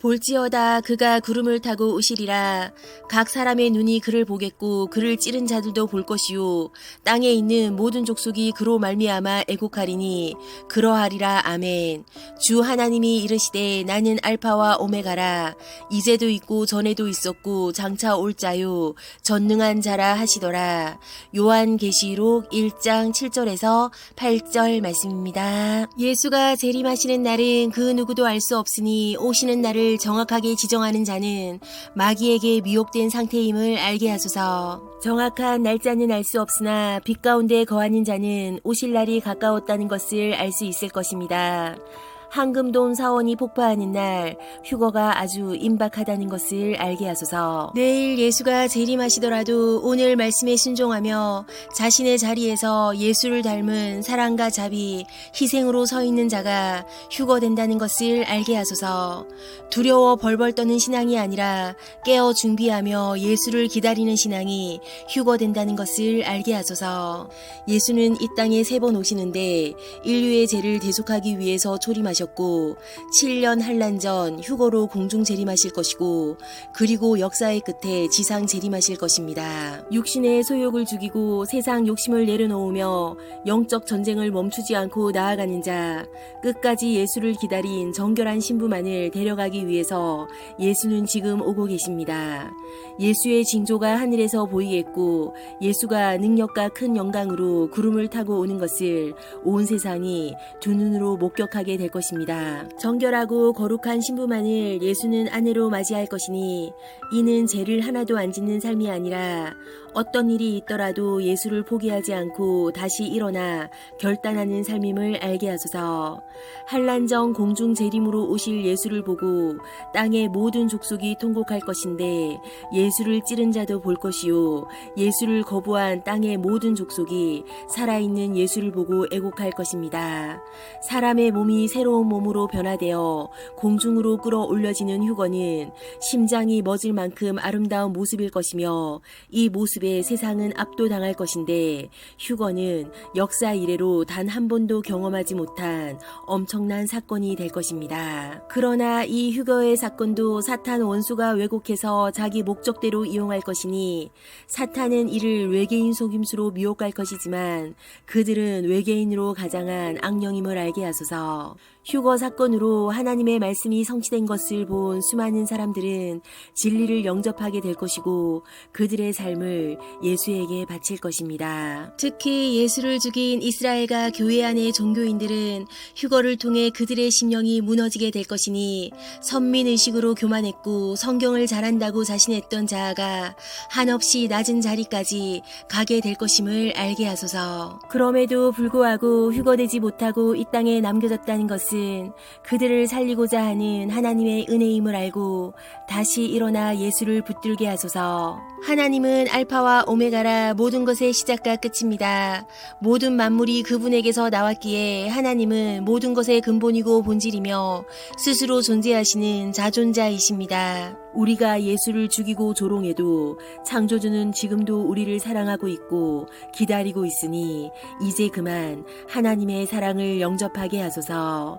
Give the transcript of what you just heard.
볼지어다 그가 구름을 타고 오시리라. 각 사람의 눈이 그를 보겠고 그를 찌른 자들도 볼 것이요. 땅에 있는 모든 족속이 그로 말미암아 애곡하리니 그러하리라. 아멘. 주 하나님이 이르시되 나는 알파와 오메가라. 이제도 있고 전에도 있었고 장차 올 자요. 전능한 자라 하시더라. 요한 계시록 1장 7절에서 8절 말씀입니다. 예수가 재림하시는 날은 그 누구도 알 수 없으니 오시는 날을 정확하게 지정하는 자는 마귀에게 미혹된 상태임을 알게 하소서. 정확한 날짜는 알 수 없으나 빛 가운데 거하는 자는 오실 날이 가까웠다는 것을 알 수 있을 것입니다. 황금돈 사원이 폭파하는 날 휴거가 아주 임박하다는 것을 알게 하소서. 내일 예수가 재림하시더라도 오늘 말씀에 순종하며 자신의 자리에서 예수를 닮은 사랑과 자비, 희생으로 서 있는 자가 휴거된다는 것을 알게 하소서. 두려워 벌벌 떠는 신앙이 아니라 깨어 준비하며 예수를 기다리는 신앙이 휴거된다는 것을 알게 하소서. 예수는 이 땅에 세 번 오시는데 인류의 죄를 대속하기 위해서 초림하셨 고 7년 한란 전 휴거로 공중 재림하실 것이고 그리고 역사의 끝에 지상 재림하실 것입니다. 육신의 소욕을 죽이고 세상 욕심을 내려놓으며 영적 전쟁을 멈추지 않고 나아가는 자 끝까지 예수를 기다린 정결한 신부만을 데려가기 위해서 예수는 지금 오고 계십니다. 예수의 징조가 하늘에서 보이겠고 예수가 능력과 큰 영광으로 구름을 타고 오는 것을 온 세상이 두 눈으로 목격하게 될 것입니다. 정결하고 거룩한 신부만을 예수는 아내로 맞이할 것이니 이는 죄를 하나도 안 짓는 삶이 아니라 어떤 일이 있더라도 예수를 포기하지 않고 다시 일어나 결단하는 삶임을 알게 하소서. 한란정 공중 재림으로 오실 예수를 보고 땅의 모든 족속이 통곡할 것인데 예수를 찌른 자도 볼 것이요 예수를 거부한 땅의 모든 족속이 살아있는 예수를 보고 애곡할 것입니다. 사람의 몸이 새로운 몸으로 변화되어 공중으로 끌어올려지는 휴거는 심장이 멎을 만큼 아름다운 모습일 것이며 이 모습에 세상은 압도당할 것인데 휴거는 역사 이래로 단 한 번도 경험하지 못한 엄청난 사건이 될 것입니다. 그러나 이 휴거의 사건도 사탄 원수가 왜곡해서 자기 목적대로 이용할 것이니 사탄은 이를 외계인 속임수로 미혹할 것이지만 그들은 외계인으로 가장한 악령임을 알게 하소서. 휴거 사건으로 하나님의 말씀이 성취된 것을 본 수많은 사람들은 진리를 영접하게 될 것이고 그들의 삶을 예수에게 바칠 것입니다. 특히 예수를 죽인 이스라엘과 교회 안의 종교인들은 휴거를 통해 그들의 심령이 무너지게 될 것이니 선민의식으로 교만했고 성경을 잘한다고 자신했던 자아가 한없이 낮은 자리까지 가게 될 것임을 알게 하소서. 그럼에도 불구하고 휴거되지 못하고 이 땅에 남겨졌다는 것은 그들을 살리고자 하는 하나님의 은혜임을 알고 다시 일어나 예수를 붙들게 하소서. 하나님은 알파와 오메가라 모든 것의 시작과 끝입니다. 모든 만물이 그분에게서 나왔기에 하나님은 모든 것의 근본이고 본질이며 스스로 존재하시는 자존자이십니다. 우리가 예수를 죽이고 조롱해도 창조주는 지금도 우리를 사랑하고 있고 기다리고 있으니 이제 그만 하나님의 사랑을 영접하게 하소서.